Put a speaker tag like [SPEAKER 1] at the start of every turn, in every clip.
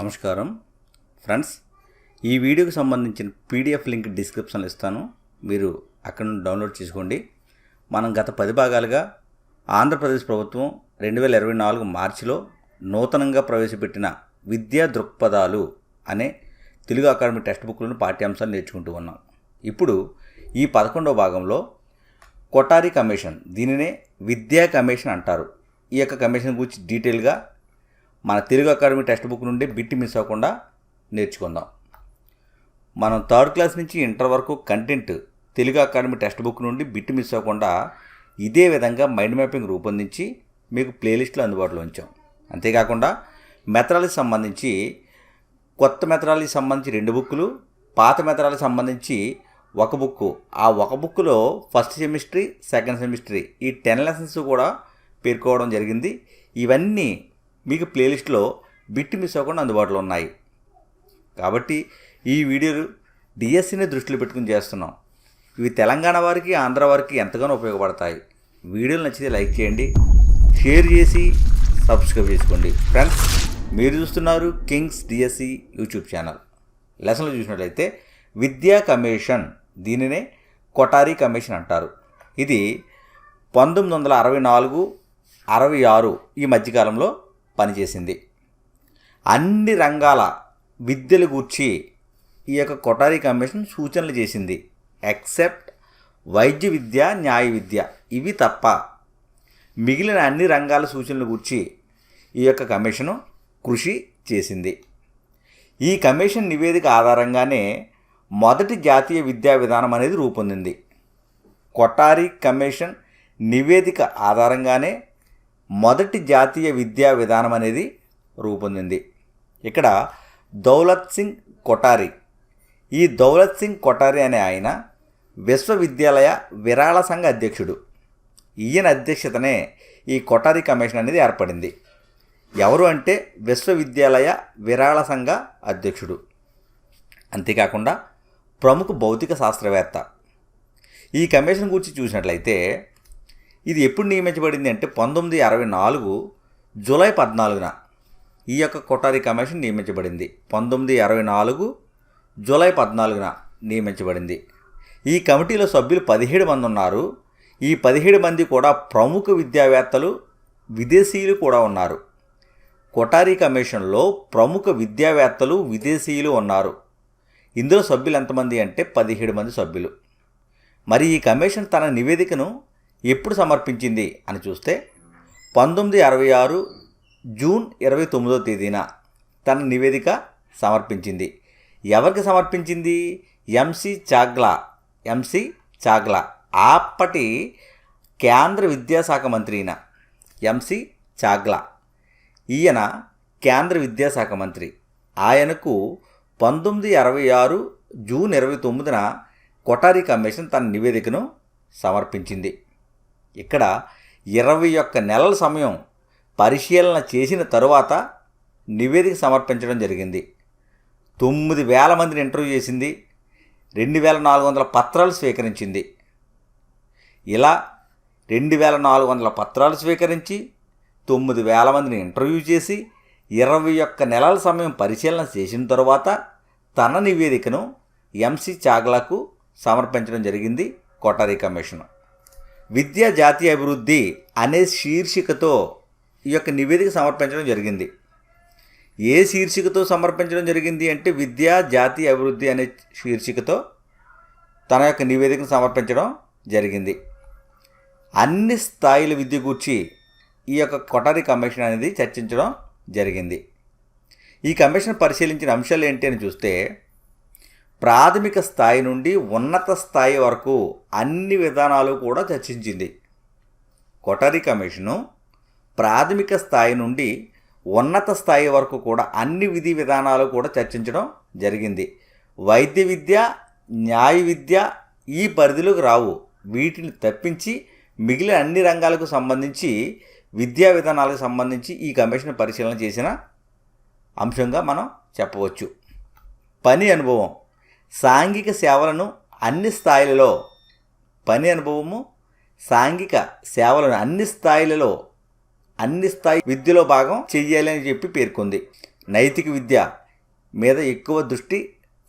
[SPEAKER 1] నమస్కారం. ఫ్రెండ్స్ ఈ వీడియోకి సంబంధించిన పీడిఎఫ్ లింక్ డిస్క్రిప్షన్లో ఇస్తాను. మీరు అక్కడ నుండి డౌన్లోడ్ చేసుకోండి. మనం గత పది భాగాలుగా ఆంధ్రప్రదేశ్ ప్రభుత్వం రెండు వేల ఇరవై నాలుగు మార్చిలో నూతనంగా ప్రవేశపెట్టిన విద్యా దృక్పథాలు అనే తెలుగు అకాడమీ టెక్స్ట్ బుక్లను పాఠ్యాంశాలు నేర్చుకుంటూ ఉన్నాం. ఇప్పుడు ఈ పదకొండవ భాగంలో కొటారి కమిషన్ దీనినే విద్యా కమిషన్ అంటారు. ఈ యొక్క కమిషన్ గురించి డీటెయిల్గా మన తెలుగు అకాడమీ టెక్స్ట్ బుక్ నుండి బిట్టి మిస్ అవ్వకుండా నేర్చుకుందాం. మనం థర్డ్ క్లాస్ నుంచి ఇంటర్ వరకు content Telugu academy text book నుండి బిట్టి మిస్ అవ్వకుండా ఇదే విధంగా మైండ్ మ్యాపింగ్ రూపొందించి మీకు ప్లేలిస్ట్లో అందుబాటులో ఉంచాం. అంతేకాకుండా మెథడాలజీ సంబంధించి కొత్త మెథడాలజీ సంబంధించి రెండు బుక్కులు పాత మెథడాలజీ సంబంధించి ఒక బుక్ ఆ ఒక బుక్లో ఫస్ట్ సెమిస్ట్రీ సెకండ్ సెమిస్ట్రీ ఈ టెన్ లెసన్స్ కూడా పేర్కోవడం జరిగింది. ఇవన్నీ మీకు ప్లేలిస్ట్లో బిట్ మిస్ అవ్వకుండా అందుబాటులో ఉన్నాయి. కాబట్టి ఈ వీడియోలు డిఎస్సిని దృష్టిలో పెట్టుకుని చేస్తున్నాం. ఇవి తెలంగాణ వారికి ఆంధ్ర వారికి ఎంతగానో ఉపయోగపడతాయి. వీడియోలు నచ్చితే లైక్ చేయండి షేర్ చేసి సబ్స్క్రైబ్ చేసుకోండి. ఫ్రెండ్స్ మీరు చూస్తున్నారు కింగ్స్ డిఎస్సి యూట్యూబ్ ఛానల్. లెసన్లు చూసినట్లయితే విద్యా కమిషన్ దీనినే కొటారి కమిషన్ అంటారు. ఇది పంతొమ్మిది వందల అరవై నాలుగు అరవై ఆరు ఈ మధ్యకాలంలో పనిచేసింది. అన్ని రంగాల విద్యల గూర్చి ఈ యొక్క కొటారి కమిషన్ సూచనలు చేసింది. ఎక్సెప్ట్ వైద్య విద్య న్యాయ విద్య ఇవి తప్ప మిగిలిన అన్ని రంగాల సూచనలు గూర్చి ఈ యొక్క కమిషను కృషి చేసింది. ఈ కమిషన్ నివేదిక ఆధారంగానే మొదటి జాతీయ విద్యా విధానం అనేది రూపొందింది. కొటారి కమిషన్ నివేదిక ఆధారంగానే మొదటి జాతీయ విద్యా విధానం అనేది రూపొందింది. ఇక్కడ దౌలత్ సింగ్ కొటారి ఈ దౌలత్ సింగ్ కొటారి అనే ఆయన విశ్వవిద్యాలయ విరాళ సంఘ అధ్యక్షుడు. ఈయన అధ్యక్షతనే ఈ కొటారి కమిషన్ అనేది ఏర్పడింది. ఎవరు అంటే విశ్వవిద్యాలయ విరాళ సంఘ అధ్యక్షుడు. అంతేకాకుండా ప్రముఖ భౌతిక శాస్త్రవేత్త. ఈ కమిషన్ గురించి చూసినట్లయితే ఇది ఎప్పుడు నియమించబడింది అంటే పంతొమ్మిది అరవై నాలుగు జూలై పద్నాలుగున ఈ యొక్క కొటారి కమిషన్ నియమించబడింది. పంతొమ్మిది అరవై నాలుగు జూలై పద్నాలుగున నియమించబడింది. ఈ కమిటీలో సభ్యులు పదిహేడు మంది ఉన్నారు. ఈ పదిహేడు మంది కూడా ప్రముఖ విద్యావేత్తలు విదేశీయులు కూడా ఉన్నారు. కొటారి కమిషన్లో ప్రముఖ విద్యావేత్తలు విదేశీయులు ఉన్నారు. ఇందులో సభ్యులు ఎంతమంది అంటే పదిహేడు మంది సభ్యులు. మరి ఈ కమిషన్ తన నివేదికను ఎప్పుడు సమర్పించింది అని చూస్తే పంతొమ్మిది అరవై ఆరు జూన్ ఇరవై తొమ్మిదో తేదీన తన నివేదిక సమర్పించింది. ఎవరికి సమర్పించింది? M C Chagla M C Chagla. అప్పటి కేంద్ర విద్యాశాఖ మంత్రి ఈయన ఎంసి చాగ్లా. ఈయన కేంద్ర విద్యాశాఖ మంత్రి. ఆయనకు పంతొమ్మిది అరవై ఆరు జూన్ ఇరవై తొమ్మిదిన కొటారి కమిషన్ తన నివేదికను సమర్పించింది. ఇక్కడ ఇరవై ఒక్క నెలల సమయం పరిశీలన చేసిన తరువాత నివేదిక సమర్పించడం జరిగింది. తొమ్మిది వేల మందిని ఇంటర్వ్యూ చేసింది. రెండు వేల నాలుగు వందల పత్రాలు స్వీకరించింది. ఇలా రెండు వేల నాలుగు వందల పత్రాలు స్వీకరించి తొమ్మిది వేల మందిని ఇంటర్వ్యూ చేసి ఇరవై ఒక్క నెలల సమయం పరిశీలన చేసిన తరువాత తన నివేదికను ఎంసీ చాగ్లాకు సమర్పించడం జరిగింది కోటారీ కమిషన్. విద్యా జాతీయ అభివృద్ధి అనే శీర్షికతో ఈ యొక్క నివేదిక సమర్పించడం జరిగింది. ఏ శీర్షికతో సమర్పించడం జరిగింది అంటే విద్యా జాతీయ అభివృద్ధి అనే శీర్షికతో తన యొక్క నివేదికను సమర్పించడం జరిగింది. అన్ని స్థాయిల విద్య గూర్చి ఈ యొక్క కొటారి కమిషన్ అనేది చర్చించడం జరిగింది. ఈ కమిషన్ పరిశీలించిన అంశాలు ఏంటి అని చూస్తే ప్రాథమిక స్థాయి నుండి ఉన్నత స్థాయి వరకు అన్ని విధానాలు కూడా చర్చించింది. కొటరీ కమిషను ప్రాథమిక స్థాయి నుండి ఉన్నత స్థాయి వరకు కూడా అన్ని విధి విధానాలు కూడా చర్చించడం జరిగింది. వైద్య విద్య న్యాయ విద్య ఈ పరిధిలోకి రావు. వీటిని తప్పించి మిగిలిన అన్ని రంగాలకు సంబంధించి విద్యా విధానాలకు సంబంధించి ఈ కమిషన్ పరిశీలన చేసిన అంశంగా మనం చెప్పవచ్చు. పని అనుభవం. సాంఘిక సేవలను అన్ని స్థాయిలలో పని అనుభవము సాంఘిక సేవలను అన్ని స్థాయిలలో అన్ని స్థాయి విద్యలో భాగం చెయ్యాలి అని చెప్పి పేర్కొంది. నైతిక విద్య మీద ఎక్కువ దృష్టి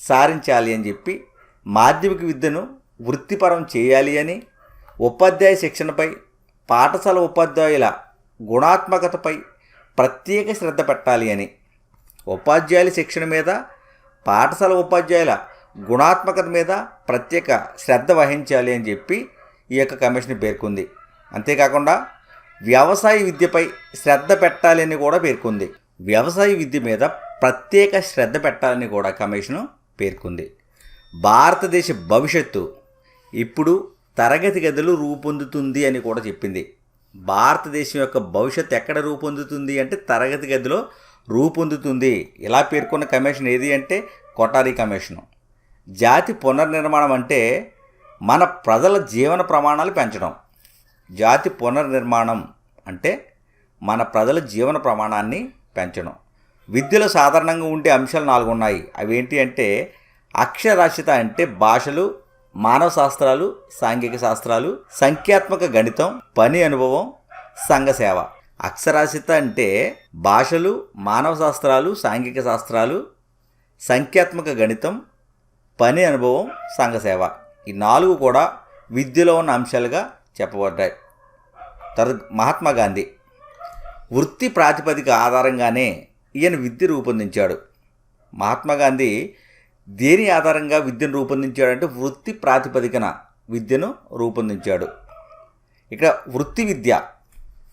[SPEAKER 1] సారించాలి అని చెప్పి మాధ్యమిక విద్యను వృత్తిపరం చేయాలి అని ఉపాధ్యాయ శిక్షణపై పాఠశాల ఉపాధ్యాయుల గుణాత్మకతపై ప్రత్యేక శ్రద్ధ పెట్టాలి అని ఉపాధ్యాయుల శిక్షణ మీద పాఠశాల ఉపాధ్యాయుల గుణాత్మకత మీద ప్రత్యేక శ్రద్ధ వహించాలి అని చెప్పి ఈ యొక్క కమిషన్ పేర్కొంది. అంతేకాకుండా వ్యవసాయ విద్యపై శ్రద్ధ పెట్టాలని కూడా పేర్కొంది. వ్యవసాయ విద్య మీద ప్రత్యేక శ్రద్ధ పెట్టాలని కూడా కమిషను పేర్కొంది. భారతదేశ భవిష్యత్తు ఇప్పుడు తరగతి గదులు రూపొందుతుంది అని కూడా చెప్పింది. భారతదేశం యొక్క భవిష్యత్తు ఎక్కడ రూపొందుతుంది అంటే తరగతి గదిలో రూపొందుతుంది. ఇలా పేర్కొన్న కమిషన్ ఏది అంటే కొటారి కమిషను. జాతి పునర్నిర్మాణం అంటే మన ప్రజల జీవన ప్రమాణాలు పెంచడం. జాతి పునర్నిర్మాణం అంటే మన ప్రజల జీవన ప్రమాణాన్ని పెంచడం. విద్యలో సాధారణంగా ఉండే అంశాలు నాలుగు ఉన్నాయి. అవి ఏంటి అంటే అక్షరాస్యత అంటే భాషలు మానవ శాస్త్రాలు సాంఘిక శాస్త్రాలు సంఖ్యాత్మక గణితం పని అనుభవం సంఘ సేవ. అక్షరాస్యత అంటే భాషలు మానవ శాస్త్రాలు సాంఘిక శాస్త్రాలు సంఖ్యాత్మక గణితం పని అనుభవం సంఘ సేవ. ఈ నాలుగు కూడా విద్యలో ఉన్న అంశాలుగా చెప్పబడ్డాయి. తర్ మహాత్మా గాంధీ. వృత్తి ప్రాతిపదిక ఆధారంగానే ఈయన విద్య రూపొందించాడు. మహాత్మా గాంధీ దేని ఆధారంగా విద్యను రూపొందించాడంటే వృత్తి ప్రాతిపదికన విద్యను రూపొందించాడు. ఇక్కడ వృత్తి విద్య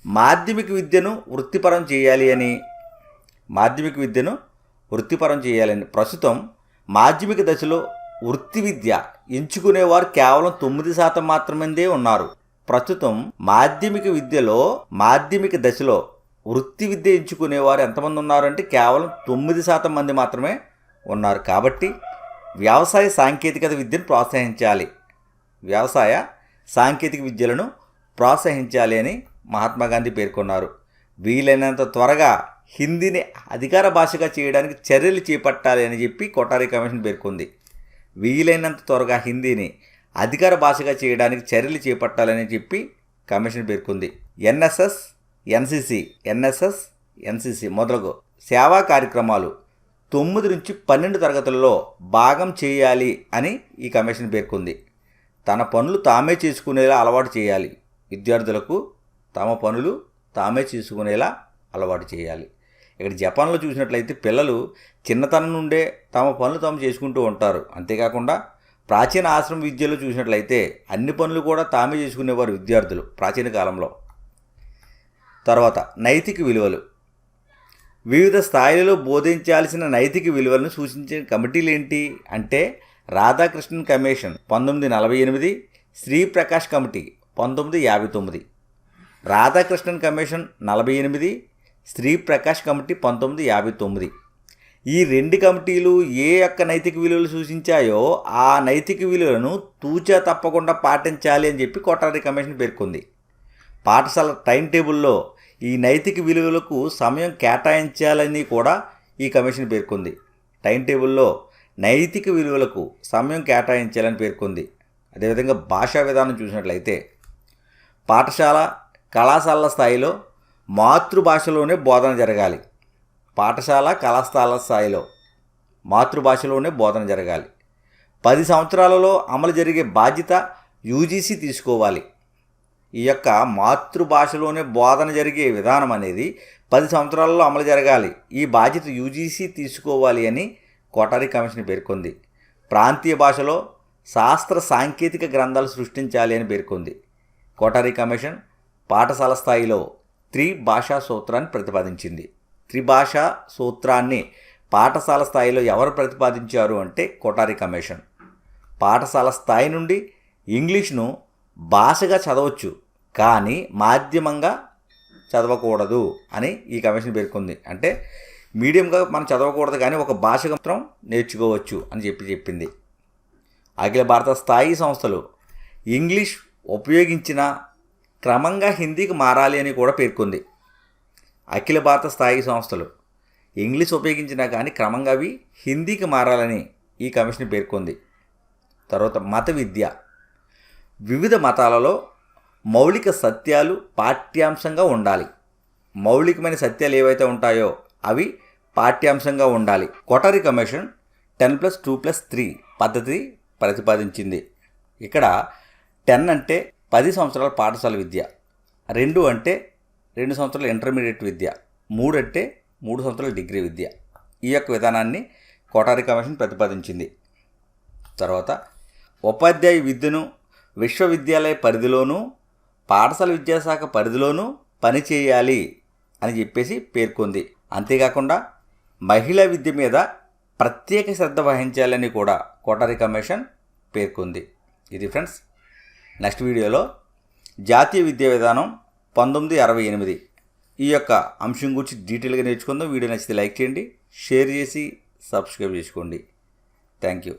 [SPEAKER 1] మాధ్యమిక విద్యను వృత్తిపరం చేయాలి అని మాధ్యమిక విద్యను వృత్తిపరం చేయాలని ప్రస్తుతం మాధ్యమిక దశలో వృత్తి విద్య ఎంచుకునేవారు కేవలం తొమ్మిది శాతం మాత్రమే ఉన్నారు. ప్రస్తుతం మాధ్యమిక విద్యలో మాధ్యమిక దశలో వృత్తి విద్య ఎంచుకునేవారు ఎంతమంది ఉన్నారంటే కేవలం తొమ్మిది శాతం మంది మాత్రమే ఉన్నారు. కాబట్టి వ్యవసాయ సాంకేతికత విద్యను ప్రోత్సహించాలి. వ్యవసాయ సాంకేతిక విద్యలను ప్రోత్సహించాలి అని మహాత్మా గాంధీ పేర్కొన్నారు. వీలైనంత త్వరగా హిందీని అధికార భాషగా చేయడానికి చర్యలు చేపట్టాలి అని చెప్పి కొటారి కమిషన్ పేర్కొంది. వీలైనంత త్వరగా హిందీని అధికార భాషగా చేయడానికి చర్యలు చేపట్టాలని చెప్పి కమిషన్ పేర్కొంది. ఎన్ఎస్ఎస్ ఎన్సిసి ఎన్ఎస్ఎస్ ఎన్సిసి మొదలగు సేవా కార్యక్రమాలు తొమ్మిది నుంచి పన్నెండు తరగతుల్లో భాగం చేయాలి అని ఈ కమిషన్ పేర్కొంది. తన పనులు తామే చేసుకునేలా అలవాటు చేయాలి. విద్యార్థులకు తమ పనులు తామే చేసుకునేలా అలవాటు చేయాలి. ఇక్కడ జపాన్లో చూసినట్లయితే పిల్లలు చిన్నతనం నుండే తమ పనులు తాము చేసుకుంటూ ఉంటారు. అంతేకాకుండా ప్రాచీన ఆశ్రమ విద్యలో చూసినట్లయితే అన్ని పనులు కూడా తామే చేసుకునేవారు విద్యార్థులు ప్రాచీన కాలంలో. తర్వాత నైతిక విలువలు. వివిధ స్థాయిలలో బోధించాల్సిన నైతిక విలువలను సూచించిన కమిటీలు ఏంటి? అంటే రాధాకృష్ణన్ కమిషన్ పంతొమ్మిది నలభై ఎనిమిది శ్రీప్రకాష్ కమిటీ పంతొమ్మిది యాభై తొమ్మిది రాధాకృష్ణన్ కమిషన్ నలభై ఎనిమిది శ్రీప్రకాష్ కమిటీ పంతొమ్మిది యాభై తొమ్మిది. ఈ రెండు కమిటీలు ఏ యొక్క నైతిక విలువలు సూచించాయో ఆ నైతిక విలువలను తూచా తప్పకుండా పాటించాలి అని చెప్పి కొట్టారి కమిషన్ పేర్కొంది. పాఠశాల టైం టేబుల్లో ఈ నైతిక విలువలకు సమయం కేటాయించాలని కూడా ఈ కమిషన్ పేర్కొంది. టైం టేబుల్లో నైతిక విలువలకు సమయం కేటాయించాలని పేర్కొంది. అదేవిధంగా భాషా విధానం చూసినట్లయితే పాఠశాల కళాశాల స్థాయిలో మాతృభాషలోనే బోధన జరగాలి. పాఠశాల కళాశాల స్థాయిలో మాతృభాషలోనే బోధన జరగాలి. పది సంవత్సరాలలో అమలు జరిగే బాధ్యత యూజీసీ తీసుకోవాలి. ఈ యొక్క మాతృభాషలోనే బోధన జరిగే విధానం అనేది పది సంవత్సరాలలో అమలు జరగాలి. ఈ బాధ్యత యూజీసీ తీసుకోవాలి అని కోటారి కమిషన్ పేర్కొంది. ప్రాంతీయ భాషలో శాస్త్ర సాంకేతిక గ్రంథాలు సృష్టించాలి అని పేర్కొంది. కోటారి కమిషన్ పాఠశాల స్థాయిలో త్రిభాషా సూత్రాన్ని ప్రతిపాదించింది. త్రిభాషా సూత్రాన్ని పాఠశాల స్థాయిలో ఎవరు ప్రతిపాదించారు అంటే కోటారి కమిషన్. పాఠశాల స్థాయి నుండి ఇంగ్లీష్ను భాషగా చదవచ్చు కానీ మాధ్యమంగా చదవకూడదు అని ఈ కమిషన్ పేర్కొంది. అంటే మీడియంగా మనం చదవకూడదు కానీ ఒక భాష మాత్రం నేర్చుకోవచ్చు అని చెప్పి చెప్పింది. అఖిల భారత స్థాయి సంస్థలు ఇంగ్లీష్ ఉపయోగించిన క్రమంగా హిందీకి మారాలి అని కూడా పేర్కొంది. అఖిల భారత స్థాయి సంస్థలు. ఇంగ్లీష్ ఉపయోగించినా కానీ క్రమంగా అవి హిందీకి మారాలని ఈ కమిషన్ పేర్కొంది. తర్వాత మత విద్య. వివిధ మతాలలో మౌలిక సత్యాలు పాఠ్యాంశంగా ఉండాలి. మౌలికమైన సత్యాలు ఏవైతే ఉంటాయో అవి పాఠ్యాంశంగా ఉండాలి. Kothari commission ten plus two plus three పద్ధతి ప్రతిపాదించింది. ఇక్కడ టెన్ అంటే పది సంవత్సరాల పాఠశాల విద్య. రెండు అంటే రెండు సంవత్సరాల ఇంటర్మీడియట్ విద్య. మూడు అంటే మూడు సంవత్సరాల డిగ్రీ విద్య. ఈ యొక్క విధానాన్ని కోటారి కమిషన్ ప్రతిపాదించింది. తర్వాత ఉపాధ్యాయ విద్యను విశ్వవిద్యాలయ పరిధిలోనూ పాఠశాల విద్యాశాఖ పరిధిలోనూ పనిచేయాలి అని చెప్పేసి పేర్కొంది. అంతేకాకుండా మహిళా విద్య మీద ప్రత్యేక శ్రద్ధ వహించాలని కూడా కోటారి కమిషన్ పేర్కొంది. ఇది ఫ్రెండ్స్ నెక్స్ట్ వీడియోలో జాతీయ విద్యా విధానం పంతొమ్మిది అరవై ఎనిమిది. ఈ యొక్క అంశం గురించి డీటెయిల్గా నేర్చుకుందాం. వీడియో నచ్చితే లైక్ చేయండి షేర్ చేసి సబ్స్క్రైబ్ చేసుకోండి. Thank you.